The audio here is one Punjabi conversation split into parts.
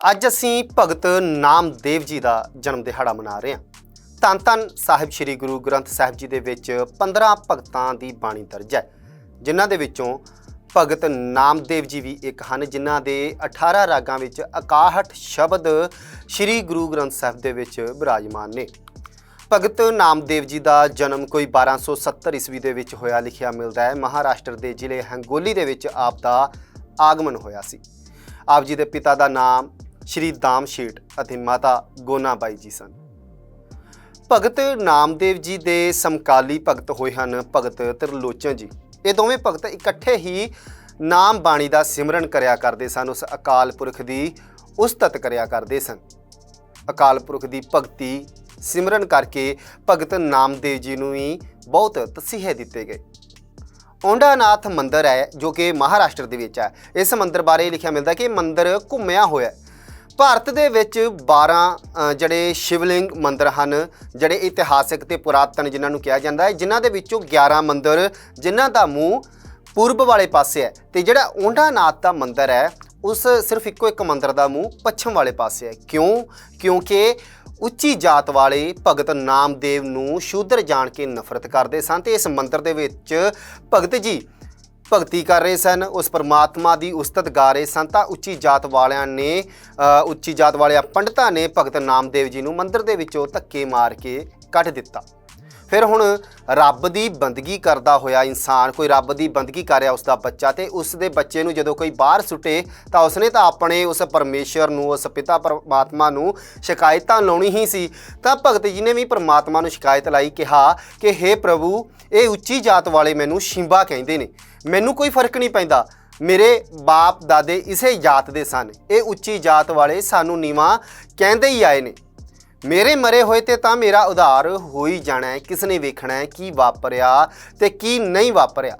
ਅੱਜ ਅਸੀਂ ਭਗਤ ਨਾਮਦੇਵ ਜੀ ਦਾ ਜਨਮ ਦਿਹਾੜਾ ਮਨਾ ਰਹੇ ਹਾਂ। ਧੰਨ ਧੰਨ ਸਾਹਿਬ ਸ੍ਰੀ ਗੁਰੂ ਗ੍ਰੰਥ ਸਾਹਿਬ ਜੀ ਦੇ ਵਿੱਚ 15 ਭਗਤਾਂ ਦੀ ਬਾਣੀ ਦਰਜ ਹੈ, ਜਿਨ੍ਹਾਂ ਦੇ ਵਿੱਚੋਂ ਭਗਤ ਨਾਮਦੇਵ ਜੀ ਵੀ ਇੱਕ ਹਨ, ਜਿਨ੍ਹਾਂ ਦੇ 18 ਰਾਗਾਂ ਵਿੱਚ 61 ਸ਼ਬਦ ਸ੍ਰੀ ਗੁਰੂ ਗ੍ਰੰਥ ਸਾਹਿਬ ਦੇ ਵਿੱਚ ਬਿਰਾਜਮਾਨ ਨੇ। ਭਗਤ ਨਾਮਦੇਵ ਜੀ ਦਾ ਜਨਮ ਕੋਈ 1270 ਈਸਵੀ ਦੇ ਵਿੱਚ ਹੋਇਆ, ਲਿਖਿਆ ਮਿਲਦਾ ਹੈ। ਮਹਾਰਾਸ਼ਟਰ ਦੇ ਜ਼ਿਲ੍ਹੇ ਹੰਗੋਲੀ ਦੇ ਵਿੱਚ ਆਪ ਦਾ ਆਗਮਨ ਹੋਇਆ ਸੀ। ਆਪ ਜੀ ਦੇ ਪਿਤਾ ਦਾ ਨਾਮ ਸ਼੍ਰੀ ਦਾਮਸ਼ੇਠ ਅਤੇ ਮਾਤਾ ਗੋਨਾਬਾਈ ਜੀ ਸਨ। ਭਗਤ ਨਾਮਦੇਵ ਜੀ ਦੇ ਸਮਕਾਲੀ ਭਗਤ ਹੋਏ ਹਨ, ਭਗਤ ਤ੍ਰਿਲੋਚਨ ਜੀ। ਇਹ ਦੋਵੇਂ ਭਗਤ ਇਕੱਠੇ ਹੀ ਨਾਮ ਬਾਣੀ ਦਾ ਸਿਮਰਨ ਕਰਿਆ ਕਰਦੇ ਸਨ, ਉਸ ਅਕਾਲ ਪੁਰਖ ਦੀ ਉਸਤਤ ਕਰਿਆ ਕਰਦੇ ਸਨ। ਅਕਾਲ ਪੁਰਖ ਦੀ ਭਗਤੀ ਸਿਮਰਨ ਕਰਕੇ ਭਗਤ ਨਾਮਦੇਵ ਜੀ ਨੂੰ ਵੀ ਬਹੁਤ ਤਸੀਹੇ ਦਿੱਤੇ ਗਏ। ਔਂਡਾਨਾਥ ਮੰਦਿਰ ਹੈ, ਜੋ ਕਿ ਮਹਾਰਾਸ਼ਟਰ ਦੇ ਵਿੱਚ ਹੈ। ਇਸ ਮੰਦਿਰ ਬਾਰੇ ਲਿਖਿਆ ਮਿਲਦਾ ਕਿ ਇਹ ਮੰਦਿਰ ਘੁੰਮਿਆ ਹੋਇਆ ਹੈ। ਭਾਰਤ ਦੇ ਵਿੱਚ 12 ਜਿਹੜੇ ਸ਼ਿਵਲਿੰਗ ਮੰਦਰ ਹਨ, ਜਿਹੜੇ ਇਤਿਹਾਸਿਕ ਤੇ ਪੁਰਾਤਨ ਜਿਨ੍ਹਾਂ ਨੂੰ ਕਿਹਾ ਜਾਂਦਾ ਹੈ, ਜਿਨ੍ਹਾਂ ਦੇ ਵਿੱਚੋਂ 11 ਮੰਦਰ ਜਿਨ੍ਹਾਂ ਦਾ ਮੂੰਹ ਪੂਰਬ ਵਾਲੇ ਪਾਸੇ ਹੈ ਤੇ ਜਿਹੜਾ ਔਂਡਾਨਾਥ ਦਾ ਮੰਦਰ ਹੈ, ਉਸ ਸਿਰਫ ਇੱਕੋ ਇੱਕ ਮੰਦਰ ਦਾ ਮੂੰਹ ਪੱਛਮ ਵਾਲੇ ਪਾਸੇ ਹੈ। ਕਿਉਂ? ਕਿਉਂਕਿ ਉੱਚੀ ਜਾਤ ਵਾਲੇ ਭਗਤ ਨਾਮਦੇਵ ਨੂੰ ਸ਼ੂਦਰ ਜਾਣ ਕੇ ਨਫ਼ਰਤ ਕਰਦੇ ਸਨ ਤੇ ਇਸ ਮੰਦਰ ਦੇ ਵਿੱਚ ਭਗਤ ਜੀ ਭਗਤੀ ਕਰ ਰਹੇ ਸਨ, ਉਸ ਪਰਮਾਤਮਾ ਦੀ ਉਸਤਤ ਗਾ ਰਹੇ ਸਨ। ਤਾਂ ਉੱਚੀ ਜਾਤ ਵਾਲਿਆਂ ਨੇ ਉੱਚੀ ਜਾਤ ਵਾਲਿਆਂ ਪੰਡਤਾਂ ਨੇ ਭਗਤ ਨਾਮਦੇਵ ਜੀ ਨੂੰ ਮੰਦਿਰ ਦੇ ਵਿੱਚੋਂ ਧੱਕੇ ਮਾਰ ਕੇ ਕੱਢ ਦਿੱਤਾ। ਫਿਰ ਹੁਣ ਰੱਬ ਦੀ ਬੰਦਗੀ ਕਰਦਾ ਹੋਇਆ ਇਨਸਾਨ, ਕੋਈ ਰੱਬ ਦੀ ਬੰਦਗੀ ਕਰ ਰਿਹਾ ਉਸ ਦਾ ਬੱਚਾ ਤੇ ਉਸ ਦੇ ਬੱਚੇ ਨੂੰ ਜਦੋਂ ਕੋਈ ਬਾਹਰ ਸੁੱਟੇ ਤਾਂ ਉਸਨੇ ਤਾਂ ਆਪਣੇ ਉਸ ਪਰਮੇਸ਼ਰ ਨੂੰ, ਉਸ ਪਿਤਾ ਪਰਮਾਤਮਾ ਨੂੰ ਸ਼ਿਕਾਇਤਾਂ ਲਾਉਣੀ ਹੀ ਸੀ। ਤਾਂ ਭਗਤ ਜੀ ਨੇ ਵੀ ਪਰਮਾਤਮਾ ਨੂੰ ਸ਼ਿਕਾਇਤ ਲਾਈ, ਕਿਹਾ ਕਿ हे ਪ੍ਰਭੂ, ਇਹ ਉੱਚੀ ਜਾਤ ਵਾਲੇ ਮੈਨੂੰ ਸ਼ਿੰਬਾ ਕਹਿੰਦੇ ਨੇ। ਮੈਨੂੰ ਕੋਈ ਫ਼ਰਕ ਨਹੀਂ ਪੈਂਦਾ। ਮੇਰੇ ਬਾਪ ਦਾਦੇ ਇਸੇ ਜਾਤ ਦੇ ਸਨ। ਇਹ ਉੱਚੀ ਜਾਤ ਵਾਲੇ ਸਾਨੂੰ ਨੀਵਾ ਕਹਿੰਦੇ ਹੀ ਆਏ ਨੇ। ਮੇਰੇ ਮਰੇ ਹੋਏ ਤੇ ਤਾਂ ਮੇਰਾ ਉਧਾਰ ਹੋ ਹੀ ਜਾਣਾ ਹੈ। ਕਿਸ ਨੇ ਵੇਖਣਾ ਹੈ ਕੀ ਵਾਪਰਿਆ ਤੇ ਕੀ ਨਹੀਂ ਵਾਪਰਿਆ।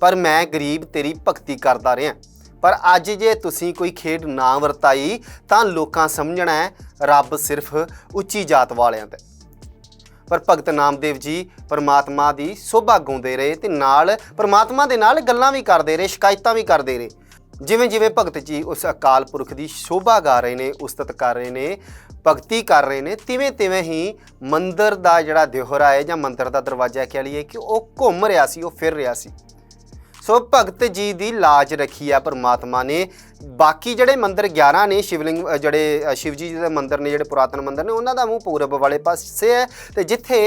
ਪਰ ਮੈਂ ਗਰੀਬ ਤੇਰੀ ਭਗਤੀ ਕਰਦਾ ਰਿਹਾ। ਪਰ ਅੱਜ ਜੇ ਤੁਸੀਂ ਕੋਈ ਖੇਡ ਨਾ ਵਰਤਾਈ, ਤਾਂ ਲੋਕਾਂ ਸਮਝਣਾ ਹੈ, ਰੱਬ ਸਿਰਫ ਉੱਚੀ ਜਾਤ ਵਾਲਿਆਂ ਤੇ। ਪਰ ਭਗਤ ਨਾਮਦੇਵ ਜੀ ਪਰਮਾਤਮਾ ਦੀ ਸੋਭਾ ਗਾਉਂਦੇ ਰਹੇ ਤੇ ਨਾਲ ਪਰਮਾਤਮਾ ਦੇ ਨਾਲ ਗੱਲਾਂ ਵੀ ਕਰਦੇ ਰਹੇ, ਸ਼ਿਕਾਇਤਾਂ ਵੀ ਕਰਦੇ ਰਹੇ। ਜਿਵੇਂ ਜਿਵੇਂ ਭਗਤ ਜੀ ਉਸ ਅਕਾਲ ਪੁਰਖ ਦੀ ਸ਼ੋਭਾ ਗਾ ਰਹੇ ਨੇ, ਉਸਤਤ ਕਰ ਰਹੇ ਨੇ ਭਗਤੀ ਕਰ ਰਹੇ ਨੇ, ਤਿਵੇਂ ਤਿਵੇਂ ਹੀ ਮੰਦਰ ਦਾ ਜਿਹੜਾ ਦਿਹਰਾ ਹੈ ਜਾਂ ਮੰਦਰ ਦਾ ਦਰਵਾਜ਼ਾ ਕਹਿ ਲਈਏ ਕਿ ਉਹ ਘੁੰਮ ਰਿਹਾ ਸੀ, ਉਹ ਫਿਰ ਰਿਹਾ ਸੀ। ਸੋ ਭਗਤ ਜੀ ਦੀ ਲਾਜ ਰੱਖੀ ਆ ਪਰਮਾਤਮਾ ਨੇ। ਬਾਕੀ ਜਿਹੜੇ ਮੰਦਰ 11 ਨੇ ਸ਼ਿਵਲਿੰਗ ਜਿਹੜੇ ਅ, ਸ਼ਿਵ ਜੀ ਦੇ ਮੰਦਰ ਨੇ ਜਿਹੜੇ ਪੁਰਾਤਨ ਮੰਦਰ ਨੇ ਉਹਨਾਂ ਦਾ ਮੂੰਹ ਪੂਰਬ ਵਾਲੇ ਪਾਸੇ ਹੈ। ਤੇ ਜਿੱਥੇ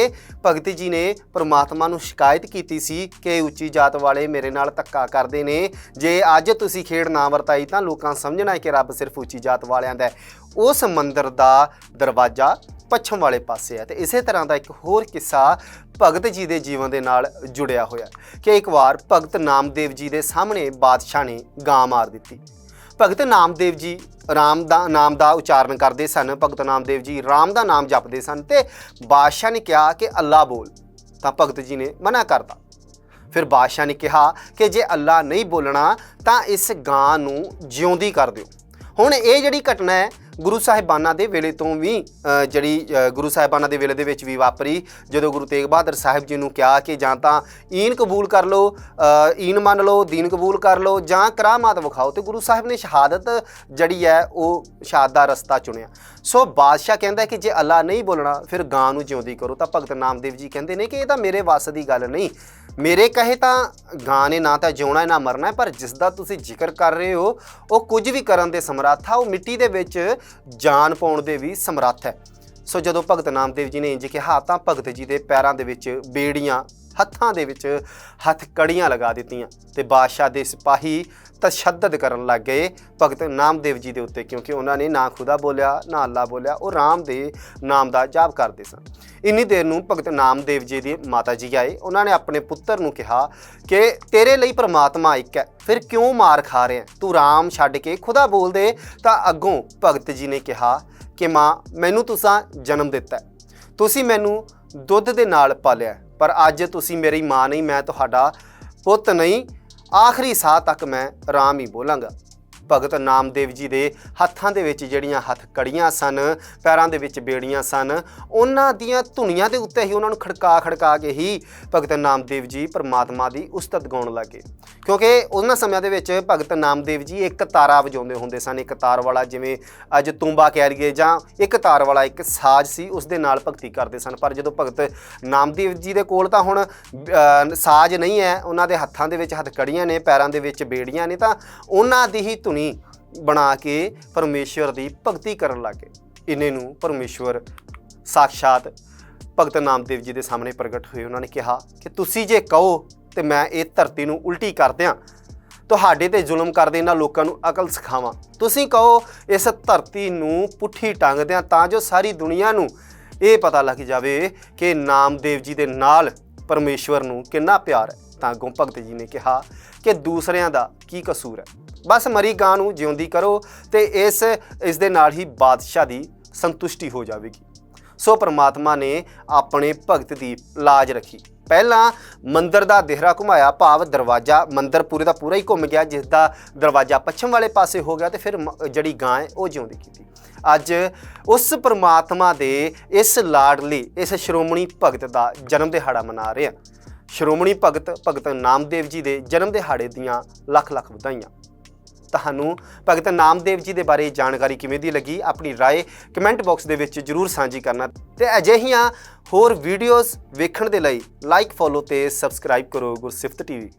ਭਗਤ ਜੀ ਨੇ ਪਰਮਾਤਮਾ ਨੂੰ ਸ਼ਿਕਾਇਤ ਕੀਤੀ ਸੀ ਕਿ ਉੱਚੀ ਜਾਤ ਵਾਲੇ ਮੇਰੇ ਨਾਲ ਧੱਕਾ ਕਰਦੇ ਨੇ ਜੇ ਅੱਜ ਤੁਸੀਂ ਖੇਡ ਨਾ ਵਰਤਾਈ ਤਾਂ ਲੋਕਾਂ ਸਮਝਣਾ ਹੈ ਕਿ ਰੱਬ ਸਿਰਫ ਉੱਚੀ ਜਾਤ ਵਾਲਿਆਂ ਦਾ ਹੈ। ਉਸ ਮੰਦਰ ਦਾ ਦਰਵਾਜ਼ਾ ਪੱਛਮ ਵਾਲੇ ਪਾਸੇ ਹੈ ਤੇ ਇਸੇ ਤਰ੍ਹਾਂ ਦਾ ਇੱਕ ਹੋਰ ਕਿੱਸਾ ਭਗਤ ਜੀ ਦੇ ਜੀਵਨ ਦੇ ਨਾਲ ਜੁੜਿਆ ਹੋਇਆ ਕਿ ਇੱਕ ਵਾਰ ਭਗਤ ਨਾਮਦੇਵ ਜੀ ਦੇ ਸਾਹਮਣੇ ਬਾਦਸ਼ਾਹ ਨੇ ਗਾਂ ਮਾਰ ਦਿੱਤੀ। ਭਗਤ ਨਾਮਦੇਵ ਜੀ ਰਾਮ ਦਾ, ਨਾਮ ਦਾ ਉਚਾਰਨ ਕਰਦੇ ਸਨ। ਭਗਤ ਨਾਮਦੇਵ ਜੀ ਰਾਮ ਦਾ ਨਾਮ ਜਪਦੇ ਸਨ ਤੇ ਬਾਦਸ਼ਾਹ ਨੇ ਕਿਹਾ ਕਿ ਅੱਲਾ ਬੋਲ। ਤਾਂ ਭਗਤ ਜੀ ਨੇ ਮਨਾ ਕਰਤਾ। ਫਿਰ ਬਾਦਸ਼ਾਹ ਨੇ ਕਿਹਾ ਕਿ ਜੇ ਅੱਲਾ ਨਹੀਂ ਬੋਲਣਾ ਤਾਂ ਇਸ ਗਾਂ ਨੂੰ ਜਿਉਂਦੀ ਕਰ ਦਿਓ। ਹੁਣ ਇਹ ਜਿਹੜੀ ਘਟਨਾ ਹੈ ਗੁਰੂ ਸਾਹਿਬਾਨਾਂ ਦੇ ਵੇਲੇ ਤੋਂ ਵੀ ਜਿਹੜੀ ਗੁਰੂ ਸਾਹਿਬਾਨਾਂ ਦੇ ਵੇਲੇ ਦੇ ਵਿੱਚ ਵੀ ਵਾਪਰੀ। ਜਦੋਂ ਗੁਰੂ ਤੇਗ ਬਹਾਦਰ ਸਾਹਿਬ ਜੀ ਨੂੰ ਕਿਹਾ ਕਿ ਜਾਂ ਤਾਂ ਈਨ ਕਬੂਲ ਕਰ ਲਓ ਈਨ ਮੰਨ ਲਓ, ਦੀਨ ਕਬੂਲ ਕਰ ਲਓ ਜਾਂ ਕਰਾਮਾਤ ਵਿਖਾਓ, ਤੇ ਗੁਰੂ ਸਾਹਿਬ ਨੇ ਸ਼ਹਾਦਤ ਜਿਹੜੀ ਹੈ, ਉਹ ਸ਼ਹਾਦਤ ਦਾ ਰਸਤਾ ਚੁਣਿਆ। ਸੋ ਬਾਦਸ਼ਾਹ ਕਹਿੰਦਾ ਕਿ ਜੇ ਅੱਲਾ ਨਹੀਂ ਬੋਲਣਾ, ਫਿਰ ਗਾਂ ਨੂੰ ਜਿਉਂਦੀ ਕਰੋ। ਤਾਂ ਭਗਤ ਨਾਮਦੇਵ ਜੀ ਕਹਿੰਦੇ ਨੇ ਕਿ ਇਹ ਤਾਂ ਮੇਰੇ ਵੱਸ ਦੀ ਗੱਲ ਨਹੀਂ। ਮੇਰੇ ਕਹੇ ਤਾਂ ਗਾਂ ਨੇ ਨਾ ਤਾਂ ਜਿਉਣਾ, ਨਾ ਮਰਨਾ, ਪਰ ਜਿਸ ਦਾ ਤੁਸੀਂ ਜ਼ਿਕਰ ਕਰ ਰਹੇ ਹੋ, ਉਹ ਕੁਝ ਵੀ ਕਰਨ ਦੇ ਸਮਰੱਥ ਆ, ਉਹ ਮਿੱਟੀ ਦੇ ਵਿੱਚ ਜਾਨ ਪਾਉਣ ਦੇ ਵੀ ਸਮਰੱਥ ਹੈ। ਸੋ ਜਦੋਂ ਭਗਤ ਨਾਮਦੇਵ ਜੀ ਨੇ ਇੰਜ ਕਿਹਾ, ਤਾਂ ਭਗਤ ਜੀ ਦੇ ਪੈਰਾਂ ਦੇ ਵਿੱਚ ਬੇੜੀਆਂ ਹੱਥਾਂ ਦੇ ਵਿੱਚ ਹੱਥ ਕੜੀਆਂ ਲਗਾ ਦਿੱਤੀਆਂ ਤੇ ਬਾਦਸ਼ਾਹ ਦੇ ਸਿਪਾਹੀ ਤਸ਼ੱਦਦ ਕਰਨ ਲੱਗ ਗਏ ਭਗਤ ਨਾਮਦੇਵ ਜੀ ਦੇ ਉੱਤੇ, ਕਿਉਂਕਿ ਉਹਨਾਂ ਨੇ ਨਾ ਖੁਦਾ ਬੋਲਿਆ, ਨਾ ਅੱਲਾ ਬੋਲਿਆ, ਉਹ ਰਾਮ ਦੇ ਨਾਮ ਦਾ ਜਾਪ ਕਰਦੇ ਸਨ। ਇੰਨੀ ਦੇਰ ਨੂੰ ਭਗਤ ਨਾਮਦੇਵ ਜੀ ਦੀ ਮਾਤਾ ਜੀ ਆਏ, ਉਹਨਾਂ ਨੇ ਆਪਣੇ ਪੁੱਤਰ ਨੂੰ ਕਿਹਾ ਕਿ ਤੇਰੇ ਲਈ ਪ੍ਰਮਾਤਮਾ ਇੱਕ ਹੈ, ਫਿਰ ਕਿਉਂ ਮਾਰ ਖਾ ਰਿਹਾ ਤੂੰ ਰਾਮ ਛੱਡ ਕੇ ਖੁਦਾ ਬੋਲ ਦੇ। ਤਾਂ ਅੱਗੋਂ ਭਗਤ ਜੀ ਨੇ ਕਿਹਾ ਕਿ ਮਾਂ, ਮੈਨੂੰ ਤੁਸੀਂ ਜਨਮ ਦਿੱਤਾ ਤੁਸੀਂ ਮੈਨੂੰ ਦੁੱਧ ਦੇ ਨਾਲ ਪਾਲਿਆ ਪਰ ਅੱਜ ਤੁਸੀਂ ਮੇਰੀ ਮਾਂ ਨਹੀਂ, ਮੈਂ ਤੁਹਾਡਾ ਪੁੱਤ ਨਹੀਂ। ਆਖਰੀ ਸਾਹ ਤੱਕ ਮੈਂ ਰਾਮ ਹੀ ਬੋਲਾਂਗਾ। ਭਗਤ ਨਾਮਦੇਵ ਜੀ ਦੇ ਹੱਥਾਂ ਦੇ ਵਿੱਚ ਜਿਹੜੀਆਂ ਹੱਥ ਕੜੀਆਂ ਸਨ, ਪੈਰਾਂ ਦੇ ਵਿੱਚ ਬੇੜੀਆਂ ਸਨ, ਉਹਨਾਂ ਦੀਆਂ ਧੁਨੀਆਂ ਦੇ ਉੱਤੇ ਹੀ ਉਹਨਾਂ ਨੂੰ ਖੜਕਾ ਖੜਕਾ ਕੇ ਹੀ ਭਗਤ ਨਾਮਦੇਵ ਜੀ ਪਰਮਾਤਮਾ ਦੀ ਉਸਤਤ ਗਾਉਣ ਲੱਗੇ। ਕਿਉਂਕਿ ਉਹਨਾਂ ਸਮਿਆਂ ਦੇ ਵਿੱਚ ਭਗਤ ਨਾਮਦੇਵ ਜੀ ਇੱਕ ਤਾਰਾ ਵਜਾਉਂਦੇ ਹੁੰਦੇ ਸਨ, ਇੱਕ ਤਾਰ ਵਾਲਾ ਜਿਵੇਂ ਅੱਜ ਤੂੰਬਾ ਕਹਿ ਲਈਏ ਜਾਂ ਇੱਕ ਤਾਰ ਵਾਲਾ ਇੱਕ ਸਾਜ਼ ਸੀ, ਉਸ ਦੇ ਨਾਲ ਭਗਤੀ ਕਰਦੇ ਸਨ। ਪਰ ਜਦੋਂ ਭਗਤ ਨਾਮਦੇਵ ਜੀ ਦੇ ਕੋਲ ਤਾਂ ਹੁਣ ਸਾਜ਼ ਨਹੀਂ ਹੈ, ਉਹਨਾਂ ਦੇ ਹੱਥਾਂ ਦੇ ਵਿੱਚ ਹੱਥ ਕੜੀਆਂ ਨੇ, ਪੈਰਾਂ ਦੇ ਵਿੱਚ ਬੇੜੀਆਂ ਨੇ, ਤਾਂ ਉਹਨਾਂ ਦੀ ਹੀ ਧੁਨੀ ਬਣਾ ਕੇ ਪਰਮੇਸ਼ਵਰ ਦੀ ਭਗਤੀ ਕਰਨ ਲੱਗੇ। ਇਹਨੇ ਨੂੰ ਪਰਮੇਸ਼ਵਰ ਸਾਖਸ਼ਾਤ ਭਗਤ ਨਾਮਦੇਵ ਜੀ ਦੇ ਸਾਹਮਣੇ ਪ੍ਰਗਟ ਹੋਏ। ਉਹਨਾਂ ਨੇ ਕਿਹਾ ਕਿ ਤੁਸੀਂ ਜੇ ਕਹੋ ਤੇ ਮੈਂ ਇਹ ਧਰਤੀ ਨੂੰ ਉਲਟੀ ਕਰ ਦਿਆਂ, ਤੁਹਾਡੇ ਤੇ ਜ਼ੁਲਮ ਕਰਦੇ ਇਹਨਾਂ ਲੋਕਾਂ ਨੂੰ ਅਕਲ ਸਿਖਾਵਾਂ। ਤੁਸੀਂ ਕਹੋ ਇਸ ਧਰਤੀ ਨੂੰ ਪੁੱਠੀ ਟੰਗ ਦਿਆਂ ਤਾਂ ਜੋ ਸਾਰੀ ਦੁਨੀਆ ਨੂੰ ਇਹ ਪਤਾ ਲੱਗ ਜਾਵੇ ਕਿ ਨਾਮਦੇਵ ਜੀ ਦੇ ਨਾਲ ਪਰਮੇਸ਼ਵਰ ਨੂੰ ਕਿੰਨਾ ਪਿਆਰ ਹੈ। ਤਾਂ ਅੱਗੋਂ ਭਗਤ ਜੀ ਨੇ ਕਿਹਾ ਕਿ ਦੂਸਰਿਆਂ ਦਾ ਕੀ ਕਸੂਰ ਹੈ? ਬਸ ਮਰੀ ਗਾਂ ਨੂੰ ਜਿਉਂਦੀ ਕਰੋ ਤੇ ਇਸ ਇਸ ਦੇ ਨਾਲ ਹੀ ਬਾਦਸ਼ਾਹ ਦੀ ਸੰਤੁਸ਼ਟੀ ਹੋ ਜਾਵੇਗੀ। ਸੋ ਪ੍ਰਮਾਤਮਾ ਨੇ ਆਪਣੇ ਭਗਤ ਦੀ ਲਾਜ ਰੱਖੀ। ਪਹਿਲਾਂ ਮੰਦਰ ਦਾ ਦਿਹਰਾ ਘੁਮਾਇਆ, ਭਾਵ ਦਰਵਾਜ਼ਾ ਮੰਦਰ ਪੂਰੇ ਦਾ ਪੂਰਾ ਹੀ ਘੁੰਮ ਗਿਆ, ਜਿਸ ਦਾ ਦਰਵਾਜ਼ਾ ਪੱਛਮ ਵਾਲੇ ਪਾਸੇ ਹੋ ਗਿਆ ਤੇ ਫਿਰ ਮ- ਜਿਹੜੀ ਗਾਂ ਹੈ ਉਹ ਜਿਉਂਦੀ ਕੀਤੀ। ਅੱਜ ਉਸ ਪ੍ਰਮਾਤਮਾ ਦੇ ਇਸ ਲਾਡਲੀ, ਇਸ ਸ਼੍ਰੋਮਣੀ ਭਗਤ ਦਾ ਜਨਮ ਦਿਹਾੜਾ ਮਨਾ ਰਹੇ ਹਾਂ। ਸ਼੍ਰੋਮਣੀ ਭਗਤ ਭਗਤ ਨਾਮਦੇਵ ਜੀ ਦੇ ਜਨਮ ਦਿਹਾੜੇ ਦੀਆਂ ਲੱਖ ਲੱਖ ਵਧਾਈਆਂ। ਤੁਹਾਨੂੰ ਭਗਤ ਨਾਮਦੇਵ ਜੀ ਦੇ ਬਾਰੇ ਜਾਣਕਾਰੀ ਕਿਵੇਂ ਦੀ ਲੱਗੀ? ਆਪਣੀ ਰਾਏ ਕਮੈਂਟ ਬਾਕਸ ਦੇ ਵਿੱਚ ਜਰੂਰ ਸਾਂਝੀ ਕਰਨਾ। ਤੇ ਅਜਿਹੀਆਂ ਹੋਰ ਵੀਡੀਓਜ਼ ਵੇਖਣ ਦੇ ਲਈ ਲਾਈਕ ਫੋਲੋ ਤੇ ਸਬਸਕ੍ਰਾਈਬ ਕਰੋ ਗੁਰਸਿਫਤ ਟੀਵੀ।